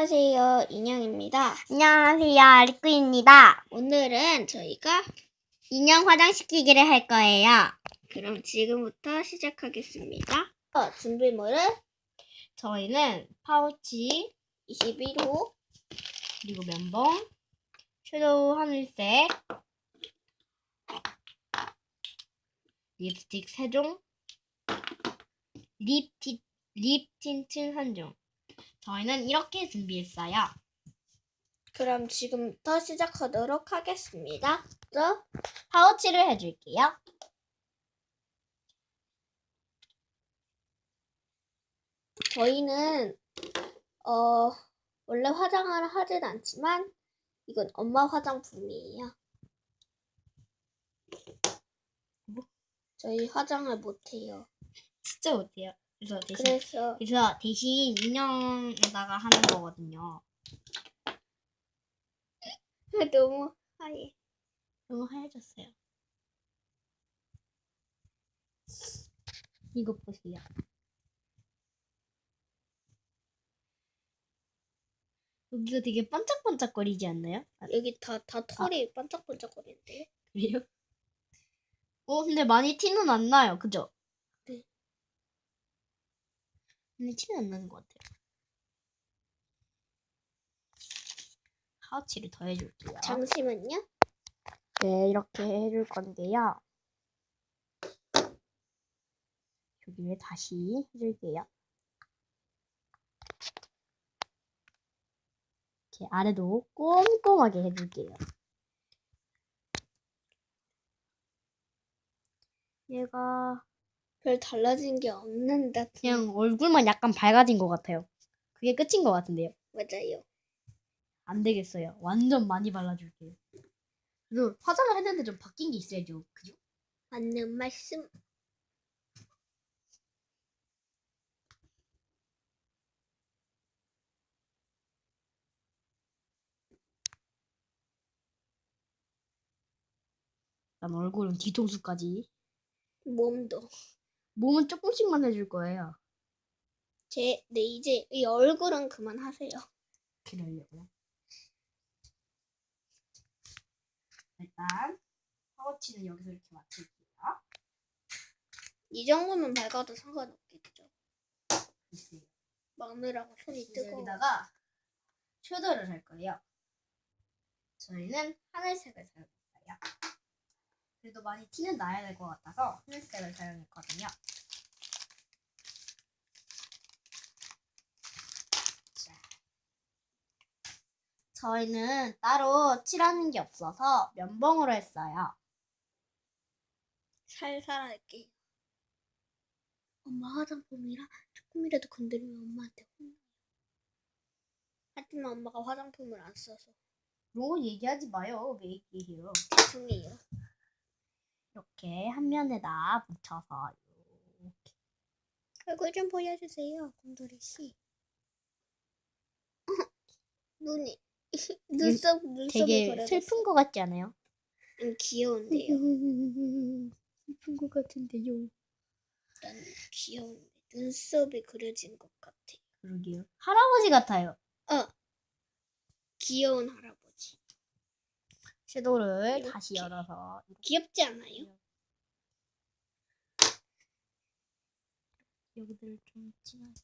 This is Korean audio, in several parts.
안녕하세요, 인형입니다. 안녕하세요, 리꾸입니다. 오늘은 저희가 인형 화장시키기를 할 거예요. 그럼 지금부터 시작하겠습니다. 어, 준비물은 저희는 파우치, 21호, 그리고 면봉, 섀도우 하늘색, 립스틱 3종, 립, 티, 립 틴트 1종. 저희는 이렇게 준비했어요. 그럼 지금부터 시작하도록 하겠습니다. 먼저 파우치를 해줄게요. 저희는 어, 원래 화장을 하진 않지만 이건 엄마 화장품이에요. 뭐? 저희 화장을 못해요. 진짜 못해요. 그래서 대신 그래서 그래서 대신 인형에다가 하는 거거든요. 너무 하얘. 너무 하얘졌어요. 이거 보세요. 여기가 되게 반짝반짝거리지 않나요? 아, 여기 다, 다 털이 반짝반짝거리는데요? 그래요? 어, 근데 많이 티는 안 나요. 그죠? 네. 근데 티는 안 나는 것 같아요. 파우치를 더 해줄게요. 잠시만요. 네, 이렇게 해줄 건데요. 여기를 다시 해줄게요. 이렇게 아래도 꼼꼼하게 해줄게요. 얘가 별 달라진 게 없는 듯. 그냥 얼굴만 약간 밝아진 것 같아요. 그게 끝인 것 같은데요. 맞아요. 안 되겠어요. 완전 많이 발라줄게요. 그리고 화장을 했는데 좀 바뀐 게 있어야죠. 그죠? 맞는 말씀. 난 얼굴은 뒤통수까지. 몸도. 몸은 조금씩만 해줄 거예요. 제, 네, 이제 이 얼굴은 그만하세요. 그러려고요. 일단 파우치는 여기서 이렇게 맞출게요. 이 정도면 밝아도 상관없겠죠. 글쎄요. 막느라고 손이 뜨거워. 여기다가 섀도우를 할 거예요. 저희는 하늘색을 사용했어요. 그래도 많이 티는 나야 될 것 같아서 하늘색을 사용했거든요. 자. 저희는 따로 칠하는 게 없어서 면봉으로 했어요. 살살 할게요. 엄마 화장품이라 조금이라도 건드리면 엄마한테 혼나요. 하지만 엄마가 화장품을 안 써서 그런 거 얘기하지 마요. 왜 얘기해요? 죄송해요. 이렇게 한 면에다 붙여서 이렇게 얼굴 좀 보여주세요, 곰돌이 씨. 눈이 눈썹 눈썹이 되게 그려졌어. 슬픈 것 같지 않아요? 음, 귀여운데요. 슬픈 것 같은데요. 난 귀여운데 눈썹이 그려진 것 같아. 그러게요. 할아버지 같아요. 어, 귀여운 할아버지. 섀도우를 이렇게. 다시 열어서 귀엽지 않아요? 여기를 좀 진하게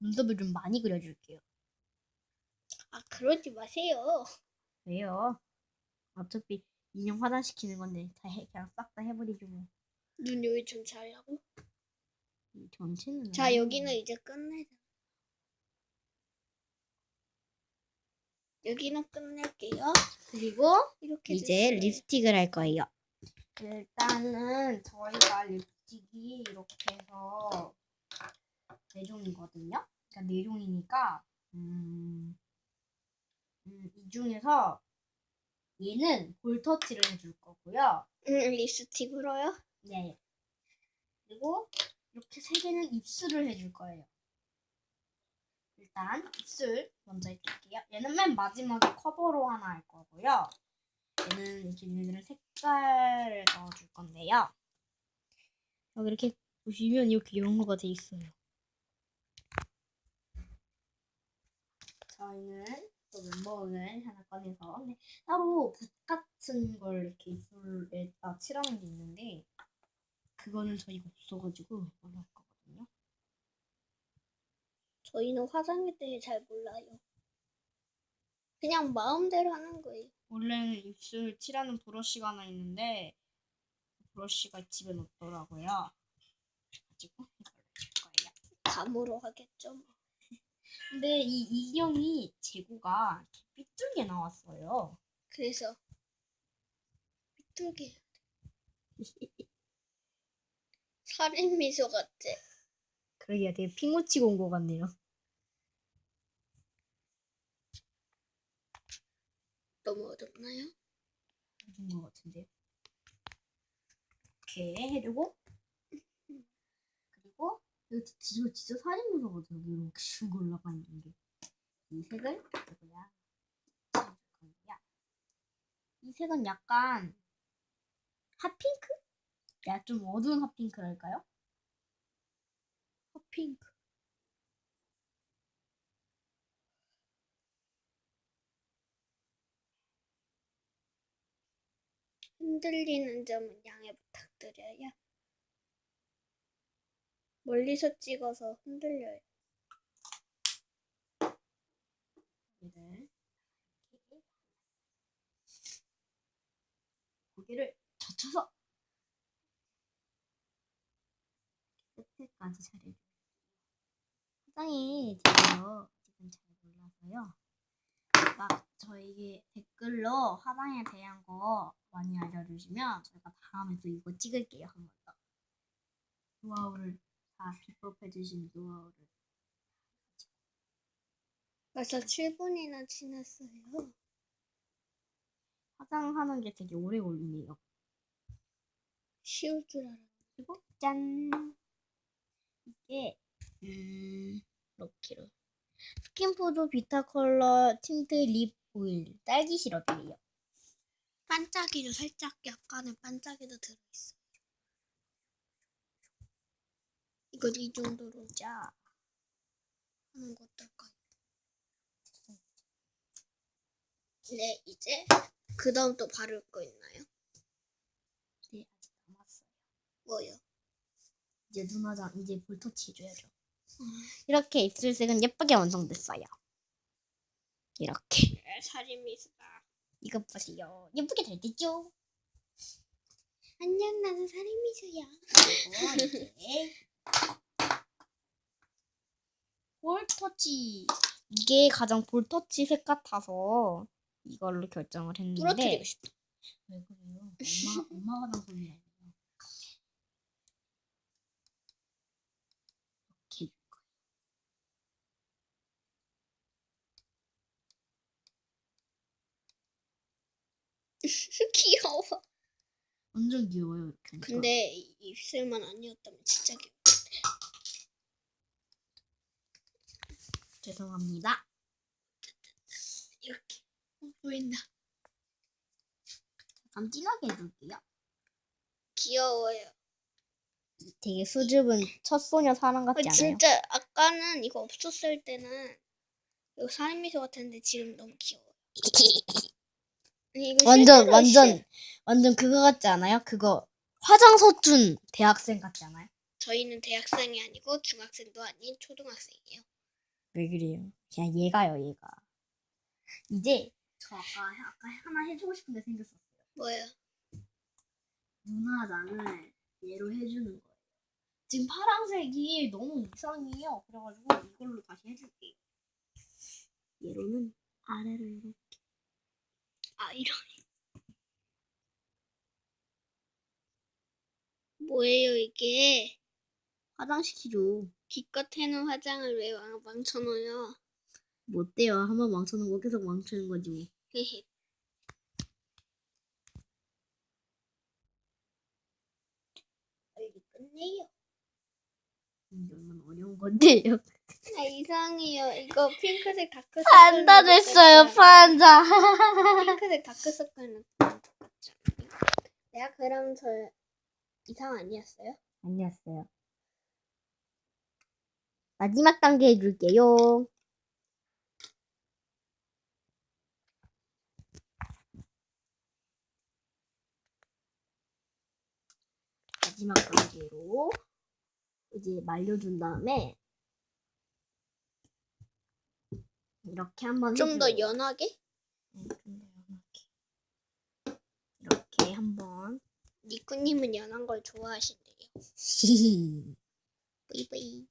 눈썹을 좀 많이 그려줄게요. 아 그러지 마세요. 왜요? 어차피 인형 화장시키는 건데 다 해, 그냥 싹 다 해버리죠 뭐. 눈 여기 전체 하려고? 이 전체는 자 아니고. 여기는 이제 끝내자. 여기는 끝낼게요. 그리고 이렇게 이제 됐어요. 립스틱을 할 거예요. 일단은 저희가 립스틱이 이렇게 해서 네 종이거든요. 그러니까 네 종이니까 음, 음, 이 중에서 얘는 볼터치를 해줄 거고요. 음, 립스틱으로요? 네. 그리고 이렇게 세 개는 입술을 해줄 거예요. 일단 입술 먼저 해줄게요. 얘는 맨 마지막에 커버로 하나 할 거고요. 얘는 이렇게 얘네들은 색깔을 넣어줄 건데요. 여기 이렇게 보시면 이렇게 이런 거가 돼 있어요. 저희는 또 멤버는 하나 꺼내서 네. 따로 붓 같은 걸 이렇게 입술에다 칠하는 게 있는데 그거는 저희가 없어가지고 어려울 저희는 화장에 대해 잘 몰라요. 그냥 마음대로 하는 거예요. 원래는 입술 칠하는 브러쉬가 하나 있는데 그 브러쉬가 집에 없더라고요. 그래가지고 이걸로 칠 거예요. 감으로 하겠죠. 뭐. 근데 이 이경이 재고가 삐뚤게 나왔어요. 그래서 삐뚤게. 살인 미소 같아. 그러기가 되게 핑 묻히고 온 것 같네요. 너무 어렵나요? 해준 것 같은데요. 이렇게 해주고 그리고 이거 진짜, 진짜 살인 무서거든요. 이렇게 슉 올라가 있는 게. 이 색을 누구야? 이 색은 약간 핫핑크? 야, 좀 어두운 핫핑크랄까요? 핑크. 흔들리는 점은 양해 부탁드려요. 멀리서 찍어서 흔들려요. 이렇게 고개를 젖혀서 끝에까지 잘해줘 요. 화장이 제가 지금 잘 몰라서요. 막 저에게 댓글로 화장에 대한 거 많이 알려주시면 저희가 다음에 또 이거 찍을게요 한 번 더. 노하우를 다 비법해 주신 노하우를 벌써 7분이나 지났어요. 화장하는 게 되게 오래 걸리네요. 쉬울 줄 알았는데. 그리고 짠 이게 음 이렇게로 스킨푸드 비타 컬러 틴트 립 오일 딸기 시럽이에요. 반짝이도 살짝 약간의 반짝이도 들어있어. 이걸 이 정도로 자, 하는 거 어떨까요? 네, 이제 그 다음 또 바를 거 있나요? 네 아직 남았어요. 뭐요? 이제 눈화장 이제 볼터치 해줘야죠. 음. 이렇게 입술색은 예쁘게 완성됐어요. 이렇게 살인 미수다. 이것 보세요. 예쁘게 잘 됐죠? 안녕, 나는. 그리고 이제 볼터치 이게 가장 볼터치 색 같아서 이걸로 결정을 했는데 부러뜨리고 싶다. 왜 그래요? 엄마 엄마가. 이렇게 해줄 거예요. 귀여워. 완전 귀여워요 이렇게. 하니까. 근데 이 입술만 아니었다면 진짜 귀여워. 죄송합니다. 이렇게. 어, 보인다. 잠깐 진하게 해줄게요. 귀여워요. 되게 수줍은 첫 소녀 사랑 같지 어, 않아요? 진짜 아까는 이거 없었을 때는 이거 살인 미소 같았는데 지금 너무 귀여워. 완전 완전 실- 완전 그거 같지 않아요? 그거 화장서 준 대학생 같지 않아요? 저희는 대학생이 아니고 중학생도 아닌 초등학생이에요. 왜 그래요? 그냥 얘가요 얘가. 이제 저 아까 아까 하나 해주고 싶은 게 생겼었어요. 뭐예요? 눈화장을 얘로 해주는 거예요. 지금 파란색이 너무 이상해요. 그래가지고 이걸로 다시 해줄게요. 얘로는 아래로 이렇게. 아 이런. 뭐예요 이게? 화장시키죠. 기껏 해놓은 화장을 왜 망- 망쳐놓어요? 뭐 어때요? 한번 망쳐놓은 거 계속 망치는 거지 뭐. 헤헤. 빨리 끝내요. 이게 얼마나 어려운 건데요. 아, 이상해요. 이거 핑크색 다크서클. 판다 됐어요, 판다. 핑크색 다크서클. 내가 그럼 저 이상 아니었어요? 아니었어요. 마지막 단계 해줄게요. 마지막 단계로 이제 말려준 다음에 이렇게 한번 좀 더. 연하게? 네, 좀더 연하게. 이렇게 한번 니꾸님은 연한 걸 좋아하신대요. 뿌이뿌이.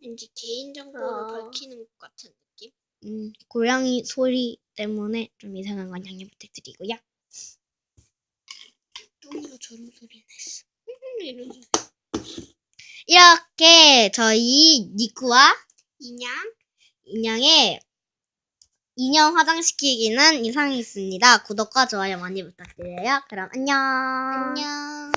왠지 개인 정보를 아. 밝히는 것 같은 느낌? 음, 고양이 소리 때문에 좀 이상한 건 양해 부탁드리고요. 똥으로 저런 소리 냈어. 이런 소리. 이렇게 저희 니꾸와 인양? 인형의 인형 화장시키기는 이상했습니다. 구독과 좋아요 많이 부탁드려요. 그럼 안녕. 안녕.